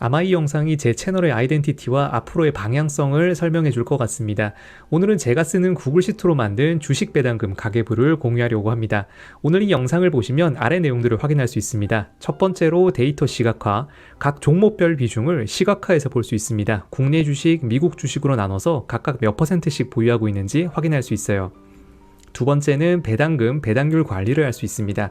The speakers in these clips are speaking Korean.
아마 이 영상이 제 채널의 아이덴티티와 앞으로의 방향성을 설명해 줄 것 같습니다. 오늘은 제가 쓰는 구글 시트로 만든 주식 배당금 가계부를 공유하려고 합니다. 오늘 이 영상을 보시면 아래 내용들을 확인할 수 있습니다. 첫 번째로 데이터 시각화, 각 종목별 비중을 시각화해서 볼 수 있습니다. 국내 주식, 미국 주식으로 나눠서 각각 몇 퍼센트씩 보유하고 있는지 확인할 수 있어요. 두 번째는 배당금, 배당률 관리를 할 수 있습니다.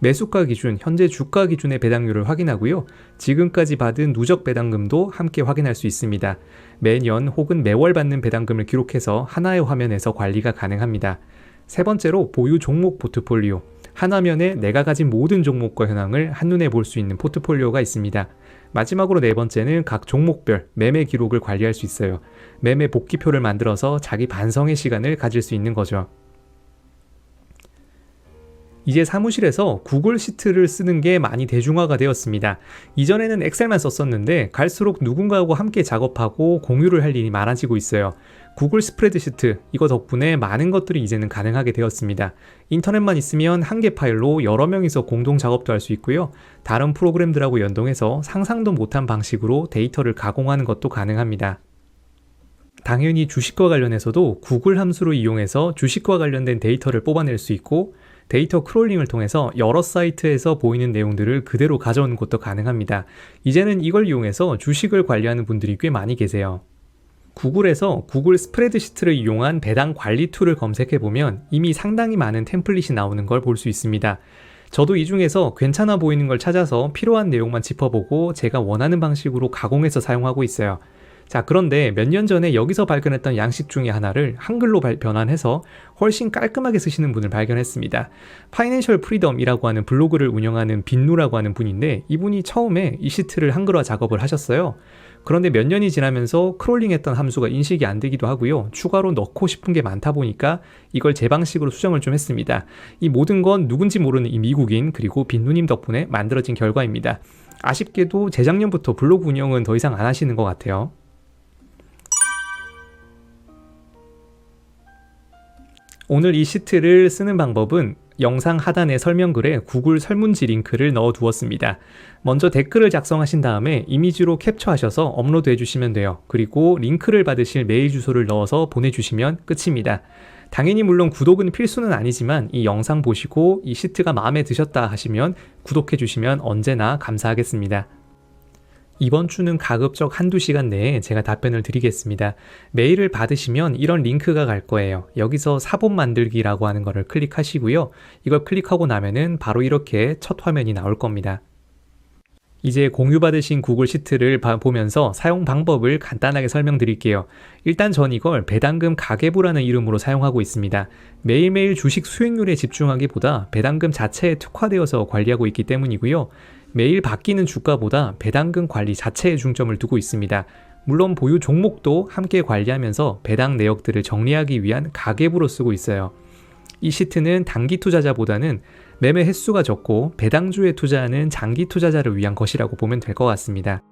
매수가 기준, 현재 주가 기준의 배당률을 확인하고요. 지금까지 받은 누적 배당금도 함께 확인할 수 있습니다. 매년 혹은 매월 받는 배당금을 기록해서 하나의 화면에서 관리가 가능합니다. 세 번째로 보유 종목 포트폴리오. 한 화면에 내가 가진 모든 종목과 현황을 한눈에 볼 수 있는 포트폴리오가 있습니다. 마지막으로 네 번째는 각 종목별 매매 기록을 관리할 수 있어요. 매매 복귀표를 만들어서 자기 반성의 시간을 가질 수 있는 거죠. 이제 사무실에서 구글 시트를 쓰는 게 많이 대중화가 되었습니다. 이전에는 엑셀만 썼었는데 갈수록 누군가하고 함께 작업하고 공유를 할 일이 많아지고 있어요. 구글 스프레드시트 이거 덕분에 많은 것들이 이제는 가능하게 되었습니다. 인터넷만 있으면 한 개 파일로 여러 명이서 공동 작업도 할 수 있고요. 다른 프로그램들하고 연동해서 상상도 못한 방식으로 데이터를 가공하는 것도 가능합니다. 당연히 주식과 관련해서도 구글 함수를 이용해서 주식과 관련된 데이터를 뽑아낼 수 있고 데이터 크롤링을 통해서 여러 사이트에서 보이는 내용들을 그대로 가져오는 것도 가능합니다. 이제는 이걸 이용해서 주식을 관리하는 분들이 꽤 많이 계세요. 구글에서 구글 스프레드시트를 이용한 배당 관리 툴을 검색해 보면 이미 상당히 많은 템플릿이 나오는 걸 볼 수 있습니다. 저도 이 중에서 괜찮아 보이는 걸 찾아서 필요한 내용만 짚어보고 제가 원하는 방식으로 가공해서 사용하고 있어요. 자, 그런데 몇 년 전에 여기서 발견했던 양식 중에 하나를 한글로 발, 변환해서 훨씬 깔끔하게 쓰시는 분을 발견했습니다. 파이낸셜 프리덤이라고 하는 블로그를 운영하는 빈누라고 하는 분인데 이분이 처음에 이 시트를 한글화 작업을 하셨어요. 그런데 몇 년이 지나면서 크롤링했던 함수가 인식이 안 되기도 하고요. 추가로 넣고 싶은 게 많다 보니까 이걸 제 방식으로 수정을 좀 했습니다. 이 모든 건 누군지 모르는 이 미국인 그리고 빈누님 덕분에 만들어진 결과입니다. 아쉽게도 재작년부터 블로그 운영은 더 이상 안 하시는 것 같아요. 오늘 이 시트를 쓰는 방법은 영상 하단의 설명글에 구글 설문지 링크를 넣어 두었습니다. 먼저 댓글을 작성하신 다음에 이미지로 캡처하셔서 업로드 해 주시면 돼요. 그리고 링크를 받으실 메일 주소를 넣어서 보내주시면 끝입니다. 당연히 물론 구독은 필수는 아니지만 이 영상 보시고 이 시트가 마음에 드셨다 하시면 구독해 주시면 언제나 감사하겠습니다. 이번 주는 가급적 한두 시간 내에 제가 답변을 드리겠습니다. 메일을 받으시면 이런 링크가 갈 거예요. 여기서 사본 만들기라고 하는 거를 클릭하시고요. 이걸 클릭하고 나면은 바로 이렇게 첫 화면이 나올 겁니다. 이제 공유받으신 구글 시트를 보면서 사용 방법을 간단하게 설명드릴게요. 일단 전 이걸 배당금 가계부라는 이름으로 사용하고 있습니다. 매일매일 주식 수익률에 집중하기보다 배당금 자체에 특화되어서 관리하고 있기 때문이고요. 매일 바뀌는 주가보다 배당금 관리 자체에 중점을 두고 있습니다. 물론 보유 종목도 함께 관리하면서 배당 내역들을 정리하기 위한 가계부로 쓰고 있어요. 이 시트는 단기 투자자보다는 매매 횟수가 적고 배당주에 투자하는 장기 투자자를 위한 것이라고 보면 될 것 같습니다.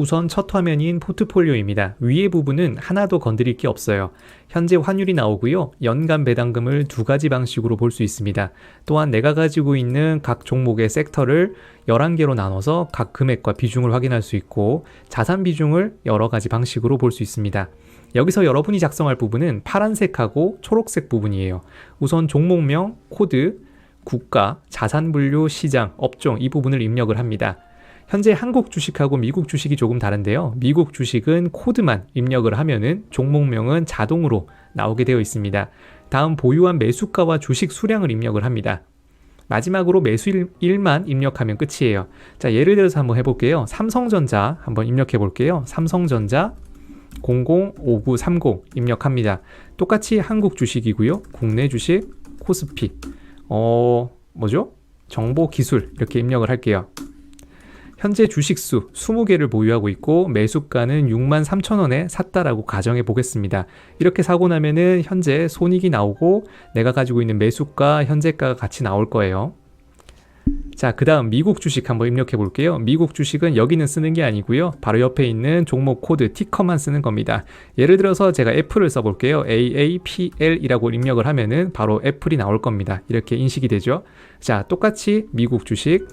우선 첫 화면인 포트폴리오입니다. 위의 부분은 하나도 건드릴 게 없어요. 현재 환율이 나오고요. 연간 배당금을 두 가지 방식으로 볼 수 있습니다. 또한 내가 가지고 있는 각 종목의 섹터를 11개로 나눠서 각 금액과 비중을 확인할 수 있고 자산 비중을 여러 가지 방식으로 볼 수 있습니다. 여기서 여러분이 작성할 부분은 파란색하고 초록색 부분이에요. 우선 종목명, 코드, 국가, 자산 분류, 시장, 업종 이 부분을 입력을 합니다. 현재 한국 주식하고 미국 주식이 조금 다른데요. 미국 주식은 코드만 입력을 하면은 종목명은 자동으로 나오게 되어 있습니다. 다음 보유한 매수가와 주식 수량을 입력을 합니다. 마지막으로 매수일만 입력하면 끝이에요. 자, 예를 들어서 한번 해볼게요. 삼성전자 한번 입력해 볼게요. 삼성전자 005930 입력합니다. 똑같이 한국 주식이고요. 국내 주식 코스피 어 뭐죠? 정보 기술 이렇게 입력을 할게요. 현재 주식수 20개를 보유하고 있고 매수가는 6만 3천 원에 샀다라고 가정해 보겠습니다. 이렇게 사고 나면은 현재 손익이 나오고 내가 가지고 있는 매수가 현재가가 같이 나올 거예요. 자, 그 다음 미국 주식 한번 입력해 볼게요. 미국 주식은 여기는 쓰는 게 아니고요. 바로 옆에 있는 종목 코드 티커만 쓰는 겁니다. 예를 들어서 제가 애플을 써볼게요. AAPL이라고 입력을 하면은 바로 애플이 나올 겁니다. 이렇게 인식이 되죠. 자, 똑같이 미국 주식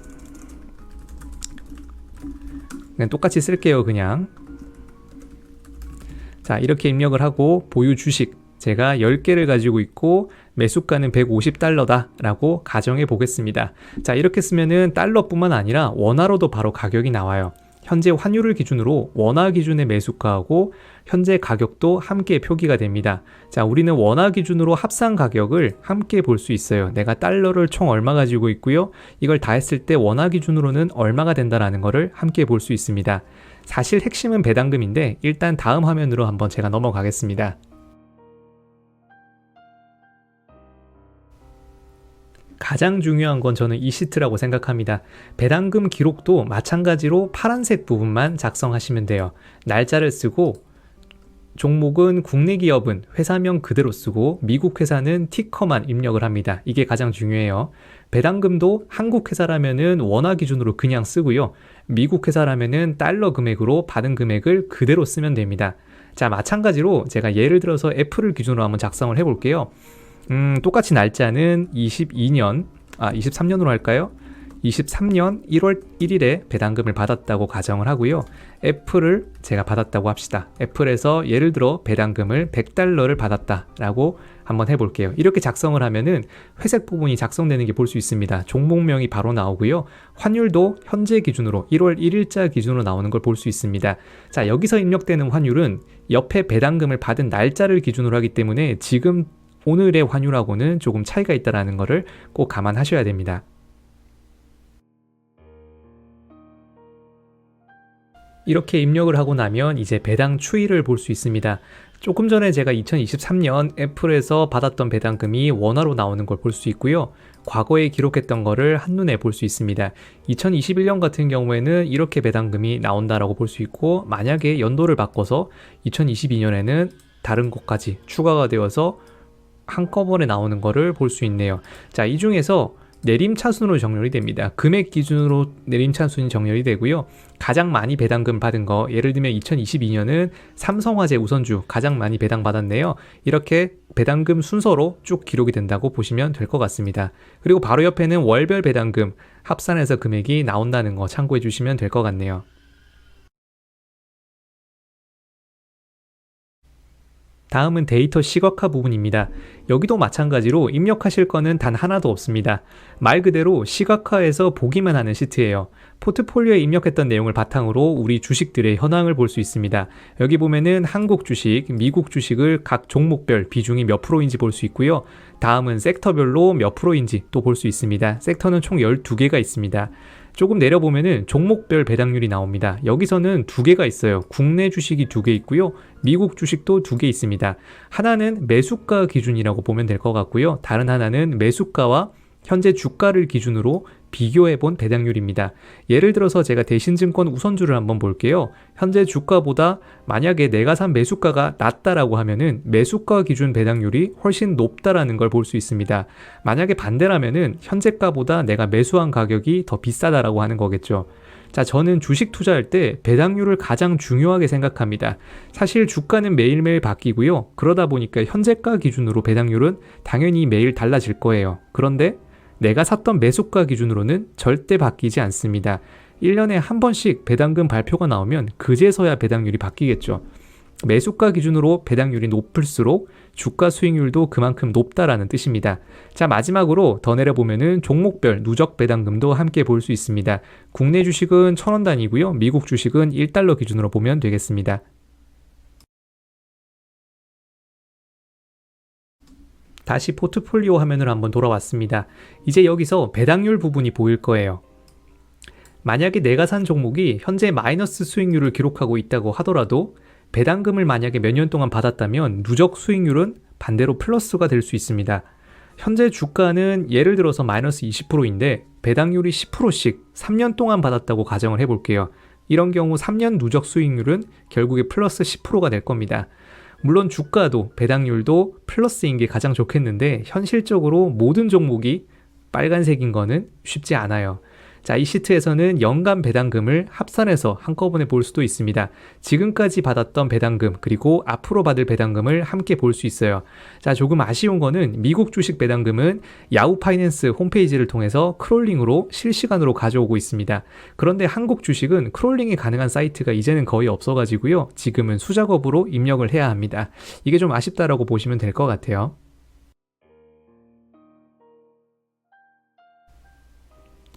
그냥 똑같이 쓸게요, 그냥. 자, 이렇게 입력을 하고 보유 주식 제가 10개를 가지고 있고 매수가는 150달러다 라고 가정해 보겠습니다. 자, 이렇게 쓰면은 달러뿐만 아니라 원화로도 바로 가격이 나와요. 현재 환율을 기준으로 원화 기준의 매수가하고 현재 가격도 함께 표기가 됩니다. 자, 우리는 원화 기준으로 합산 가격을 함께 볼 수 있어요. 내가 달러를 총 얼마 가지고 있고요. 이걸 다 했을 때 원화 기준으로는 얼마가 된다라는 것을 함께 볼 수 있습니다. 사실 핵심은 배당금인데 일단 다음 화면으로 한번 제가 넘어가겠습니다. 가장 중요한 건 저는 이 시트라고 생각합니다. 배당금 기록도 마찬가지로 파란색 부분만 작성하시면 돼요. 날짜를 쓰고 종목은 국내 기업은 회사명 그대로 쓰고 미국 회사는 티커만 입력을 합니다. 이게 가장 중요해요. 배당금도 한국 회사라면은 원화 기준으로 그냥 쓰고요. 미국 회사라면은 달러 금액으로 받은 금액을 그대로 쓰면 됩니다. 자, 마찬가지로 제가 예를 들어서 애플을 기준으로 한번 작성을 해 볼게요. 음, 똑같이 날짜는 22년, 아, 23년으로 할까요? 23년 1월 1일에 배당금을 받았다고 가정을 하고요. 애플을 제가 받았다고 합시다. 애플에서 예를 들어 배당금을 100달러를 받았다라고 한번 해볼게요. 이렇게 작성을 하면은 회색 부분이 작성되는 게 볼 수 있습니다. 종목명이 바로 나오고요. 환율도 현재 기준으로 1월 1일자 기준으로 나오는 걸 볼 수 있습니다. 자, 여기서 입력되는 환율은 옆에 배당금을 받은 날짜를 기준으로 하기 때문에 지금 오늘의 환율하고는 조금 차이가 있다라는 것을 꼭 감안하셔야 됩니다. 이렇게 입력을 하고 나면 이제 배당 추이를 볼 수 있습니다. 조금 전에 제가 2023년 애플에서 받았던 배당금이 원화로 나오는 걸 볼 수 있고요. 과거에 기록했던 거를 한눈에 볼 수 있습니다. 2021년 같은 경우에는 이렇게 배당금이 나온다라고 볼 수 있고 만약에 연도를 바꿔서 2022년에는 다른 곳까지 추가가 되어서 한꺼번에 나오는 거를 볼 수 있네요. 자, 이 중에서 내림차순으로 정렬이 됩니다. 금액 기준으로 내림차순이 정렬이 되고요. 가장 많이 배당금 받은 거, 예를 들면 2022년은 삼성화재 우선주 가장 많이 배당받았네요. 이렇게 배당금 순서로 쭉 기록이 된다고 보시면 될 것 같습니다. 그리고 바로 옆에는 월별 배당금 합산해서 금액이 나온다는 거 참고해 주시면 될 것 같네요. 다음은 데이터 시각화 부분입니다. 여기도 마찬가지로 입력하실 거는 단 하나도 없습니다. 말 그대로 시각화해서 보기만 하는 시트예요. 포트폴리오에 입력했던 내용을 바탕으로 우리 주식들의 현황을 볼 수 있습니다. 여기 보면은 한국 주식, 미국 주식을 각 종목별 비중이 몇 프로인지 볼 수 있고요. 다음은 섹터별로 몇 프로인지 또 볼 수 있습니다. 섹터는 총 12개가 있습니다. 조금 내려보면은 종목별 배당률이 나옵니다. 여기서는 두 개가 있어요. 국내 주식이 두 개 있고요. 미국 주식도 두 개 있습니다. 하나는 매수가 기준이라고 보면 될 것 같고요. 다른 하나는 매수가와 현재 주가를 기준으로 비교해 본 배당률입니다. 예를 들어서 제가 대신증권 우선주를 한번 볼게요. 현재 주가보다 만약에 내가 산 매수가가 낮다라고 하면은 매수가 기준 배당률이 훨씬 높다라는 걸 볼 수 있습니다. 만약에 반대라면은 현재가보다 내가 매수한 가격이 더 비싸다라고 하는 거겠죠. 자, 저는 주식 투자할 때 배당률을 가장 중요하게 생각합니다. 사실 주가는 매일매일 바뀌고요. 그러다 보니까 현재가 기준으로 배당률은 당연히 매일 달라질 거예요. 그런데 내가 샀던 매수가 기준으로는 절대 바뀌지 않습니다. 1년에 한 번씩 배당금 발표가 나오면 그제서야 배당률이 바뀌겠죠. 매수가 기준으로 배당률이 높을수록 주가 수익률도 그만큼 높다라는 뜻입니다. 자, 마지막으로 더 내려보면은 종목별 누적 배당금도 함께 볼 수 있습니다. 국내 주식은 1000원 단위고요. 미국 주식은 1달러 기준으로 보면 되겠습니다. 다시 포트폴리오 화면으로 한번 돌아왔습니다. 이제 여기서 배당률 부분이 보일 거예요. 만약에 내가 산 종목이 현재 마이너스 수익률을 기록하고 있다고 하더라도 배당금을 만약에 몇 년 동안 받았다면 누적 수익률은 반대로 플러스가 될 수 있습니다. 현재 주가는 예를 들어서 마이너스 20%인데 배당률이 10%씩 3년 동안 받았다고 가정을 해볼게요. 이런 경우 3년 누적 수익률은 결국에 플러스 10%가 될 겁니다. 물론 주가도 배당률도 플러스인 게 가장 좋겠는데 현실적으로 모든 종목이 빨간색인 거는 쉽지 않아요. 자, 이 시트에서는 연간 배당금을 합산해서 한꺼번에 볼 수도 있습니다. 지금까지 받았던 배당금 그리고 앞으로 받을 배당금을 함께 볼 수 있어요. 자, 조금 아쉬운 거는 미국 주식 배당금은 야후 파이낸스 홈페이지를 통해서 크롤링으로 실시간으로 가져오고 있습니다. 그런데 한국 주식은 크롤링이 가능한 사이트가 이제는 거의 없어가지고요. 지금은 수작업으로 입력을 해야 합니다. 이게 좀 아쉽다라고 보시면 될 것 같아요.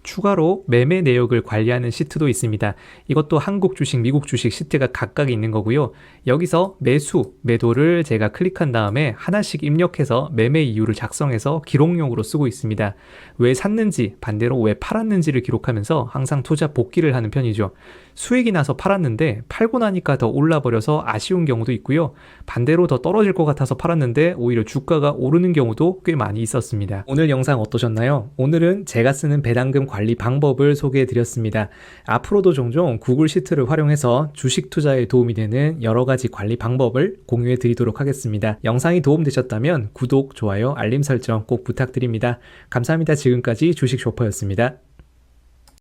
추가로 매매 내역을 관리하는 시트도 있습니다. 이것도 한국 주식, 미국 주식 시트가 각각 있는 거고요. 여기서 매수, 매도를 제가 클릭한 다음에 하나씩 입력해서 매매 이유를 작성해서 기록용으로 쓰고 있습니다. 왜 샀는지, 반대로 왜 팔았는지를 기록하면서 항상 투자 복귀를 하는 편이죠. 수익이 나서 팔았는데 팔고 나니까 더 올라버려서 아쉬운 경우도 있고요. 반대로 더 떨어질 것 같아서 팔았는데 오히려 주가가 오르는 경우도 꽤 많이 있었습니다. 오늘 영상 어떠셨나요? 오늘은 제가 쓰는 배당금 관리 방법을 소개해 드렸습니다. 앞으로도 종종 구글 시트를 활용해서 주식 투자에 도움이 되는 여러 가지 관리 방법을 공유해 드리도록 하겠습니다. 영상이 도움되셨다면 구독, 좋아요, 알림 설정 꼭 부탁드립니다. 감사합니다. 지금까지 주식 쇼퍼였습니다.